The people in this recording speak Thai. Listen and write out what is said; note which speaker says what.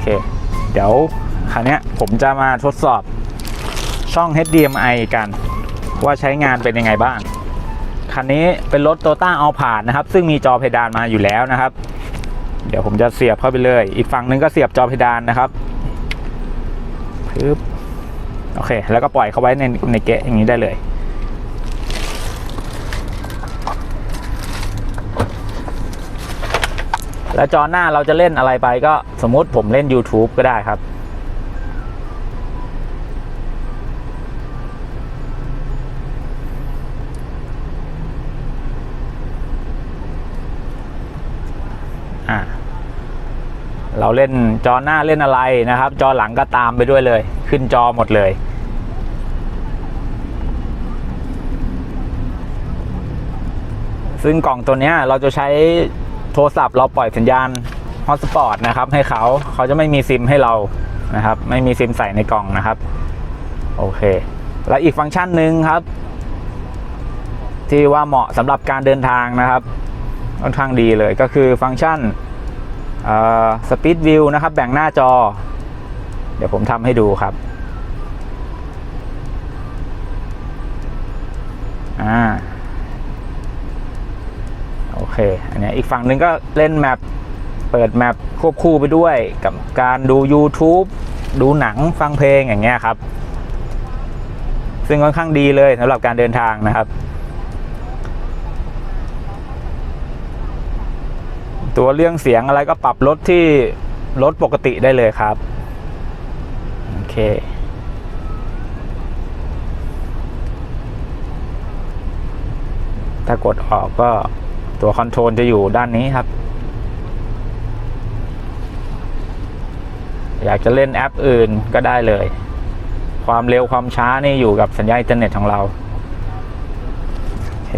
Speaker 1: เค เดี๋ยวคราวนี้ผมจะมาทดสอบช่อง HDMI กันว่าใช้งานเป็นยังไงบ้าง คันนี้เป็นรถโตต้าเอาผ่านนะครับ ซึ่งมีจอเพดานมาอยู่แล้วนะครับ เดี๋ยวผมจะเสียบเข้าไปเลย อีกฝั่งนึงก็เสียบจอเพดานนะครับปึ๊บโอเค แล้วก็ปล่อยเข้าไว้ในในเกะอย่างนี้ได้เลย แล้วจอหน้าเราจะเล่นอะไรไปก็สมมติผมเล่น YouTube ก็ได้ครับอะเราเล่นจอหน้าเล่นอะไรนะครับ จอหลังก็ตามไปด้วยเลย ขึ้นจอหมดเลยซึ่งกล่องตัวนี้เราจะใช้ ทรศัพท์เราปล่อยสัญญาณฮอตสปอตนะครับให้เขาเขาจะไม่มีซิมให้เรานะครับ ไม่มีซิมใส่ในกล่องนะครับ โอเค แล้วอีกฟังก์ชันหนึ่งครับ ที่ว่าเหมาะสำหรับการเดินทางนะครับค่อนข้างดีเลยก็คือฟังก์ชันสปีดวิวนะครับ แบ่งหน้าจอ เดี๋ยวผมทำให้ดูครับอ่า เคอันนี้อีกฝั่งหนึ่งก็เล่นแมปเปิดแมปควบคู่ไปด้วยกับการดู YouTube ดูหนังฟังเพลงอย่างเงี้ยครับ ซึ่งค่อนข้างดีเลยสำหรับการเดินทางนะครับ ตัวเรื่องเสียงอะไรก็ปรับลดที่ลดปกติได้เลยครับ โอเคถ้ากดออกก็ ตัวคอนโทรลจะอยู่ด้านนี้ครับ อยากจะเล่นแอปอื่นก็ได้เลย ความเร็วความช้านี่อยู่กับสัญญาณอินเทอร์เน็ตของเรา โอเค